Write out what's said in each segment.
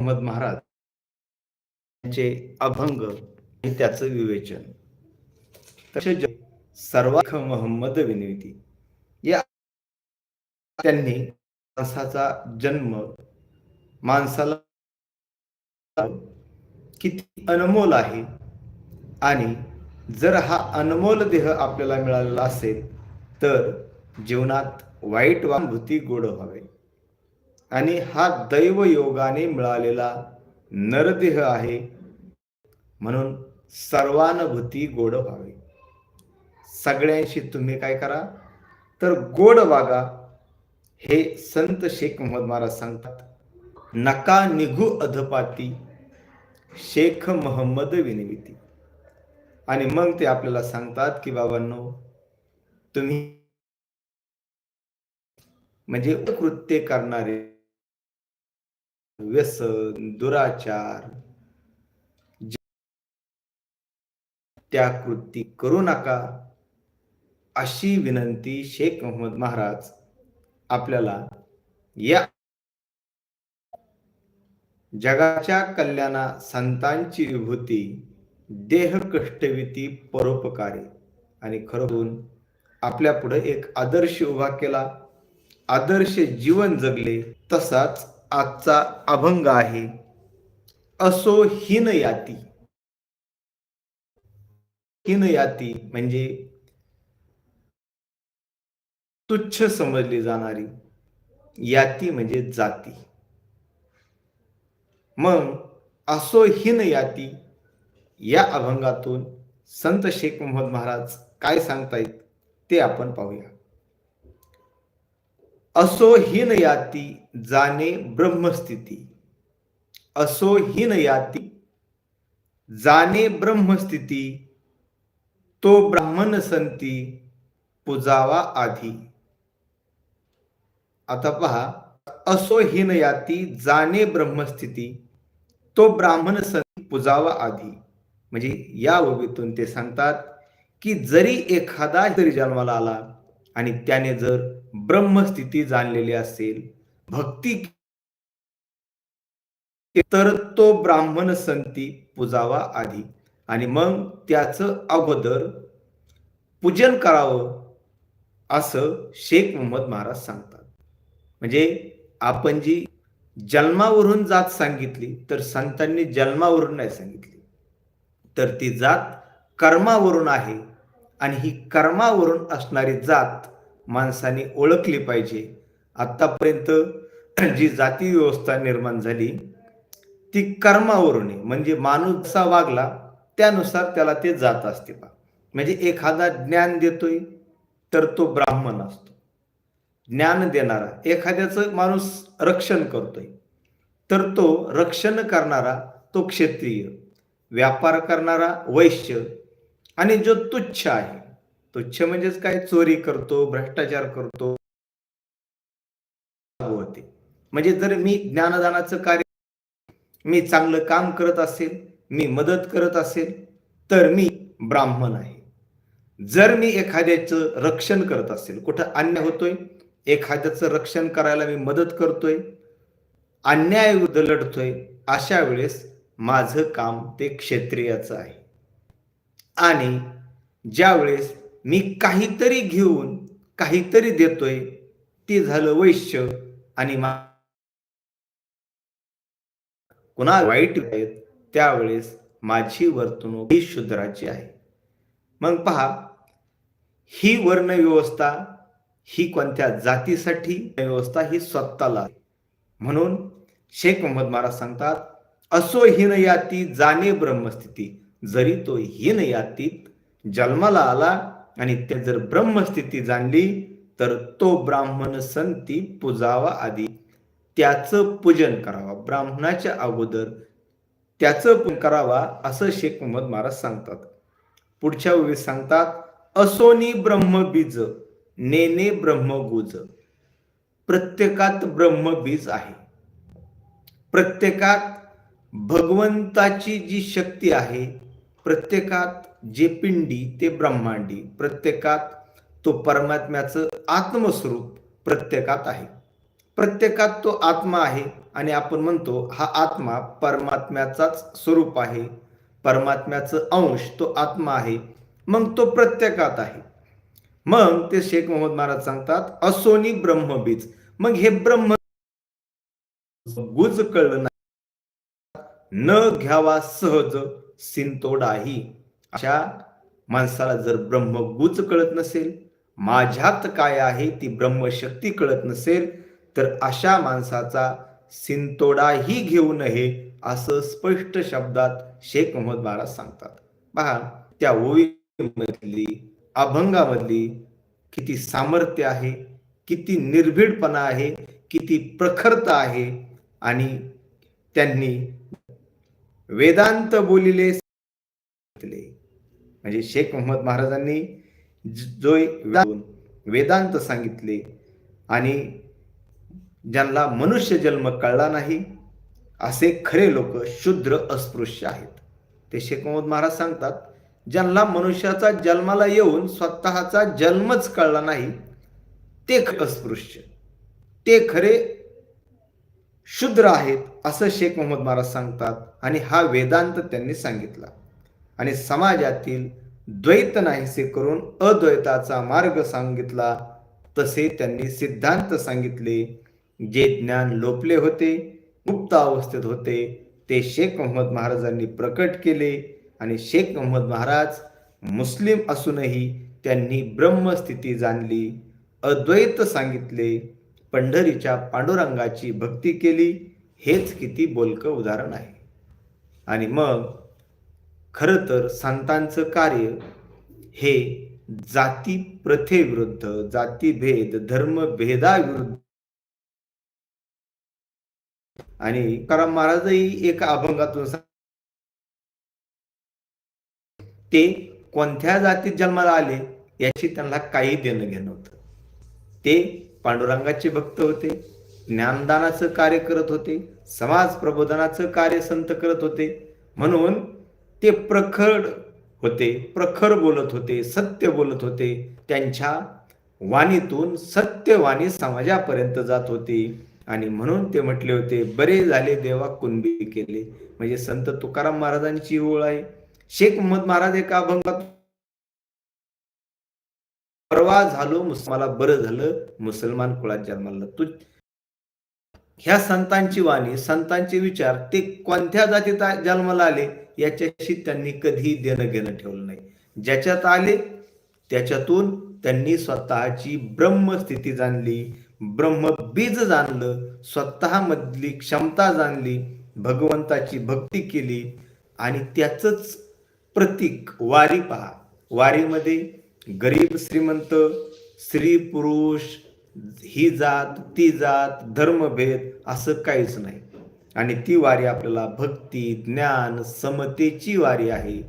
अहमद महाराज यांचे अभंग आणि त्याचं विवेचन. तसेच सर्वाख मोहम्मद विनवती. या त्यांनी माणसाचा जन्म माणसाला किती अनमोल आहे आणि जर हा अनमोल देह आपल्याला मिळालेला असेल तर जीवनात वाईट वानुभूती गोड व्हावे. आणि हा दैव योगाने मिळालेला नरदेह आहे. म्हणून सर्वानुभूती गोड व्हावी. सगळ्यांशी तुम्ही काय करा तर गोड वागा हे संत शेख मोहम्मद महाराज सांगतात. नका निघू अधपाती शेख मोहम्मद विनविती. आणि मग ते आपल्याला सांगतात की बाबांनो तुम्ही म्हणजे कृत्य करणारे व्यसन दुराचार त्या कृती करू नका अशी विनंती शेख मोहम्मद महाराज आपल्याला या जगाच्या कल्याणा संतांची विभूती देह कष्टविती परोपकारी. आणि खरं आपल्या पुढे एक आदर्श उभा केला आदर्श जीवन जगले तसाच आजचा अभंग आहे असो हिन याती हिन याती म्हणजे तुच्छ समजली जाणारी याती म्हणजे जाती. मग असो हिन याती या अभंगातून संत शेख मोहम्मद महाराज काय सांगतायत ते आपण पाहूया. असो हीन याती जाणे ब्रह्मस्थिती. असो हीन याती जाणे ब्रह्मस्थिती तो ब्राह्मण संती पुजावा आधी. आता पहा असो हीन याती जाणे ब्रह्मस्थिती तो ब्राह्मण संती पुजावा आधी. म्हणजे या ओबीतून ते सांगतात की जरी एखादा जरी जन्माला आला आणि त्याने जर ब्रह्मस्थिती जाणलेली असेल भक्ती तर तो ब्राह्मण संती पुजावा आधी. आणि मग त्याचं अगोदर पूजन करावं असं शेख मोहम्मद महाराज सांगतात. म्हणजे आपण जी जन्मावरून जात सांगितली तर संतांनी जन्मावरून नाही सांगितली. तर ती जात कर्मावरून आहे. आणि ही कर्मावरून असणारी जात माणसाने ओळखली पाहिजे. आत्तापर्यंत जी जाती व्यवस्था निर्माण झाली ती कर्मावरून आहे म्हणजे माणूस जसा वागला त्यानुसार त्याला ते जात असते बा म्हणजे एखादा ज्ञान देतोय तर तो ब्राह्मण असतो. ज्ञान देणारा एखाद्याचं माणूस रक्षण करतोय तर तो रक्षण करणारा तो क्षत्रिय. व्यापार करणारा वैश्य. आणि जो तुच्छ आहे. तुच्छ म्हणजेच काय? चोरी करतो भ्रष्टाचार करतो. होते. म्हणजे जर मी ज्ञानदानाचं कार्य मी चांगलं काम करत असेल मी मदत करत असेल तर मी ब्राह्मण आहे. जर मी एखाद्याचं रक्षण करत असेल कुठं अन्याय होतोय? एखाद्याचं रक्षण करायला मी मदत करतोय अन्यायाविरुद्ध लढतोय अशा वेळेस माझं काम ते क्षेत्रियाचं आहे. आणि ज्यावेळेस मी काहीतरी घेऊन काहीतरी देतोय ते झालं वैश्य आणि मा कुणा वाईट आहेत त्यावेळेस माझी वर्तणूक ही शूद्राची आहे. मग पहा ही वर्ण व्यवस्था ही कोणत्या जातीसाठी? व्यवस्था ही स्वतःला म्हणून शेख मोहम्मद महाराज सांगतात असो हिन याती जाणे ब्रह्मस्थिती. जरी तो हिन यातीत जन्माला आला आणि ते जर ब्रह्मस्थिती जाणली तर तो ब्राह्मण संती पुजावा आधी त्याचं पूजन करावा. ब्राह्मणाच्या अगोदर त्याचं पूजन करावा असं शेख मोहम्मद महाराज सांगतात. पुढच्या वेळी सांगतात असोनी ब्रह्मबीज नेने ब्रह्मगुज. प्रत्येकात ब्रह्मबीज आहे. प्रत्येकात भगवंताची जी शक्ती आहे प्रत्येकात जे पिंडी ते ब्रह्मांडी प्रत्येकात तो परमात्म्याचं आत्मस्वरूप प्रत्येकात आहे. प्रत्येकात तो आत्मा आहे आणि आपण म्हणतो हा आत्मा परमात्म्याचाच स्वरूप आहे. परमात्म्याचं अंश तो आत्मा आहे. मग तो प्रत्येकात आहे. मग ते शेख मोहम्मद महाराज सांगतात असोनी ब्रह्मबीज मग हे ब्रह्म गुज कळलं नाही न घ्यावा सहज सिंतोडाही. अशा माणसाला जर ब्रह्मगुच कळत नसेल माझ्यात काय आहे ती ब्रह्मशक्ती कळत नसेल तर अशा माणसाचा सिंतोडाही घेऊ नये असं स्पष्ट शब्दात शेख मोहम्मद महाराज सांगतात. पहा त्या ओळीमधली अभंगामधली किती सामर्थ्य आहे किती निर्भीडपणा आहे किती प्रखरता आहे आणि त्यांनी वेदांत बोलिले म्हणजे शेख मोहम्मद महाराजांनी जो वेदांत सांगितले आणि ज्यांना मनुष्य जन्म कळला नाही असे खरे लोक शुद्र अस्पृश्य आहेत. ते शेख मोहम्मद महाराज सांगतात ज्यांना मनुष्याचा जन्माला येऊन स्वतःचा जन्मच कळला नाही ते अस्पृश्य. ते खरे शुद्र आहेत असं शेख मोहम्मद महाराज सांगतात. आणि हा वेदांत त्यांनी सांगितला. आणि समाजातील द्वैत नाहीसे करून अद्वैताचा मार्ग सांगितला. तसे त्यांनी सिद्धांत सांगितले जे ज्ञान लोपले होते गुप्त अवस्थेत होते ते शेख मोहम्मद महाराजांनी प्रकट केले. आणि शेख मोहम्मद महाराज मुस्लिम असूनही त्यांनी ब्रह्मस्थिती जाणली. अद्वैत सांगितले पंढरीच्या पांडुरंगाची भक्ती केली हेच किती बोलकं उदाहरण आहे. आणि मग खरं तर संतांचं कार्य हे जाती प्रथेविरुद्ध जातीभेद धर्मभेदाविरुद्ध आणि तुकाराम महाराजही एका अभंगातून ते कोणत्या जातीत जन्माला आले याची त्यांना काही देणं घेणं होतं. ते पांडुरंगाचे भक्त होते ज्ञानदानाचं कार्य करत होते समाज प्रबोधनाचं कार्य संत करत होते. म्हणून ते प्रखर होते प्रखर बोलत होते सत्य बोलत होते. त्यांच्या वाणीतून सत्यवाणी समाजापर्यंत जात होती. आणि म्हणून ते म्हटले होते बरे झाले देवा कुणबी केले. म्हणजे संत तुकाराम महाराजांची ओळ आहे. शेख मोहम्मद महाराज एका अभंगात परवा झालो मुसलमाला बरं झालं मुसलमान कुळात जन्माला. तू ह्या संतांची वाणी संतांचे विचार ते कोणत्या जातीत जन्माला आले याच्याशी त्यांनी कधी देणं घेणं ठेवलं नाही. ज्याच्यात आले त्याच्यातून त्यांनी स्वतःची ब्रह्मस्थिती जाणली ब्रह्म बीज जाणलं स्वतःमधली क्षमता जाणली भगवंताची भक्ती केली आणि त्याचंच प्रतीक वारी पहा. वारीमध्ये गरीब श्रीमंत स्त्री पुरुष ही जात ती जात धर्मभेद असं काहीच नाही. आणि ती वारी आपल्याला भक्ती ज्ञान समतेची वारी आहे.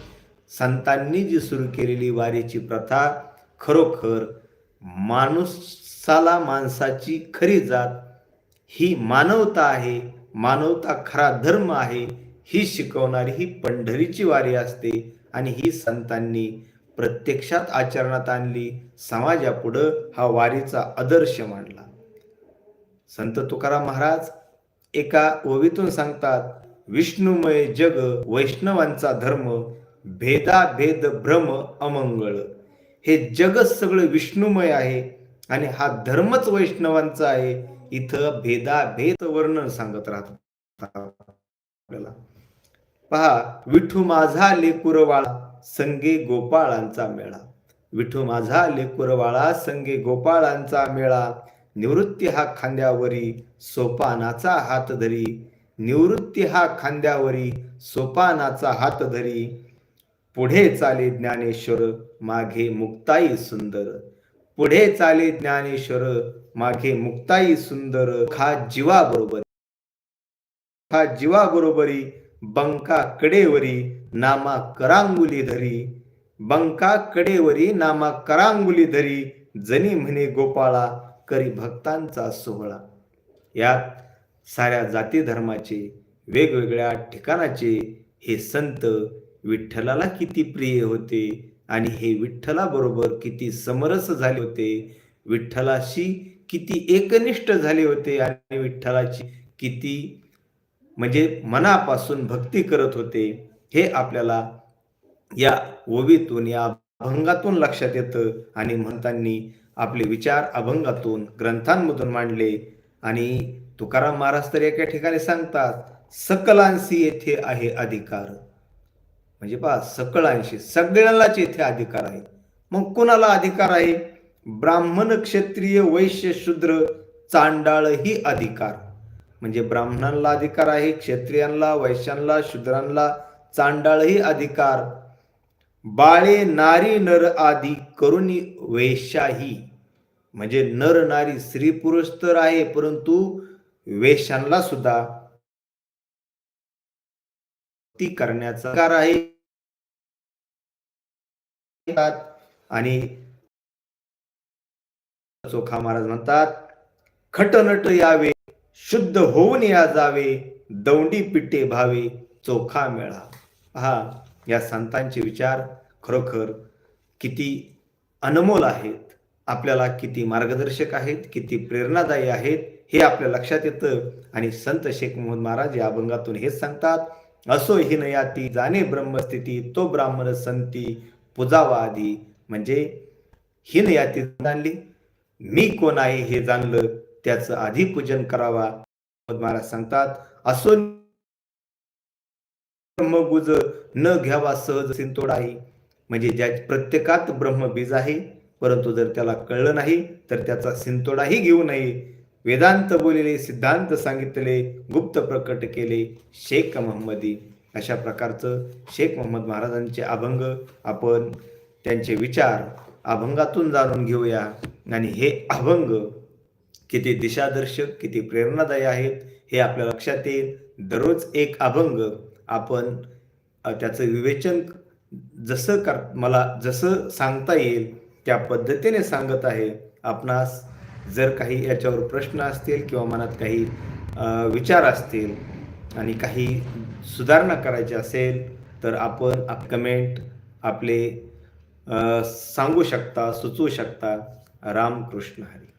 संतांनी जी सुरू केलेली वारीची प्रथा खरोखर माणूसाला माणसाची खरी जात ही मानवता आहे. मानवता खरा धर्म आहे. ही शिकवणारी ही पंढरीची वारी असते आणि ही संतांनी प्रत्यक्षात आचरणात आणली समाजापुढं हा वारीचा आदर्श मांडला. संत तुकाराम महाराज एका ओवीतून सांगतात विष्णुमय जग वैष्णवांचा धर्म भेदाभेद भ्रम अमंगळ. हे जग सगळं विष्णुमय आहे आणि हा धर्मच वैष्णवांचा आहे. इथं भेदाभेद वर्णन सांगत राहत आपल्याला. पहा विठू माझा लेकुरवाळा संगे गोपाळांचा मेळा. विठू माझा लेकुरवाळा संगे गोपाळांचा मेळा. निवृत्ती हा खांद्यावरी सोपानाचा हात धरी. निवृत्ती हा खांद्यावरी सोपानाचा हात धरी. पुढे चाले ज्ञानेश्वर मागे मुक्ताई सुंदर. पुढे चाले ज्ञानेश्वर मागे मुक्ताई सुंदर. खा जीवा बरोबर. खा जीवा बरोबरी बंका कडेवरी. नामा करांगुली धरी. बंका कडेवरी नामा करांगुली धरी. जनी म्हणे गोपाळा करी भक्तांचा सोहळा. यात साऱ्या जाती धर्माचे वेगवेगळ्या ठिकाणाचे हे संत विठ्ठलाला किती प्रिय होते आणि हे विठ्ठलाबरोबर किती समरस झाले होते. विठ्ठलाशी किती एकनिष्ठ झाले होते आणि विठ्ठलाची किती म्हणजे मनापासून भक्ती करत होते. हे आपल्याला या ओवीतून या अभंगातून लक्षात येतं आणि म्हणतानी आपले विचार अभंगातून ग्रंथांमधून मांडले आणि तुकाराम महाराज तर एका ठिकाणी सांगतात सकलांशी येथे आहे अधिकार. म्हणजे पहा सकळांशी सगळ्यांनाच येथे अधिकार आहे. मग कुणाला अधिकार आहे? ब्राह्मण क्षत्रिय वैश्य शूद्र चांडाळ ही अधिकार. म्हणजे ब्राह्मणांना अधिकार आहे क्षत्रियांना वैश्यांना शूद्रांना चांडाळही अधिकार. बाळे नारी नर आदी करुणी वेशाही म्हणजे नर नारी स्त्री पुरुष तर आहे परंतु वेशांना सुद्धा ती करण्याचा कार आहे. आणि चोखा महाराज म्हणतात खटनट यावे शुद्ध होऊन या जावे दौंडी पिट्टे भावे चोखा मेळा पहा या संतांचे विचार खरोखर किती अनमोल आहेत आपल्याला किती मार्गदर्शक आहेत किती प्रेरणादायी आहेत हे आपल्या लक्षात येतं. आणि संत शेख मोहम्मद महाराज या अभंगातून हेच सांगतात असो हि नयाती जाणे ब्रह्मस्थिती तो ब्राह्मण संती पुजावा आधी. म्हणजे हिनयाती जाणली मी कोण आहे हे जाणलं? त्याचं आधी पूजन करावा. महाराज सांगतात असो ब्रह्मगुज न घ्यावा सहज सिंतोडाही म्हणजे ज्या प्रत्येकात ब्रह्मबीज आहे परंतु जर त्याला कळलं नाही तर त्याचा सिंतोडाही घेऊ नये. वेदांत बोलले सिद्धांत सांगितले गुप्त प्रकट केले शेख मोहम्मदी. अशा प्रकारचं शेख मोहम्मद महाराजांचे अभंग आपण त्यांचे विचार अभंगातून जाणून घेऊया. आणि हे अभंग किती दिशादर्शक किती प्रेरणादायी आहेत हे आपल्या लक्षात येईल. दररोज एक अभंग आपण त्याचं विवेचन जसं कर मला जसं सांगता येईल त्या पद्धतीने सांगत आहे. आपणास जर काही याच्यावर प्रश्न असतील किंवा मनात काही विचार असतील आणि काही सुधारणा करायची असेल तर आपण आप कमेंट आपले सांगू शकता सुचवू शकता. रामकृष्ण हरी.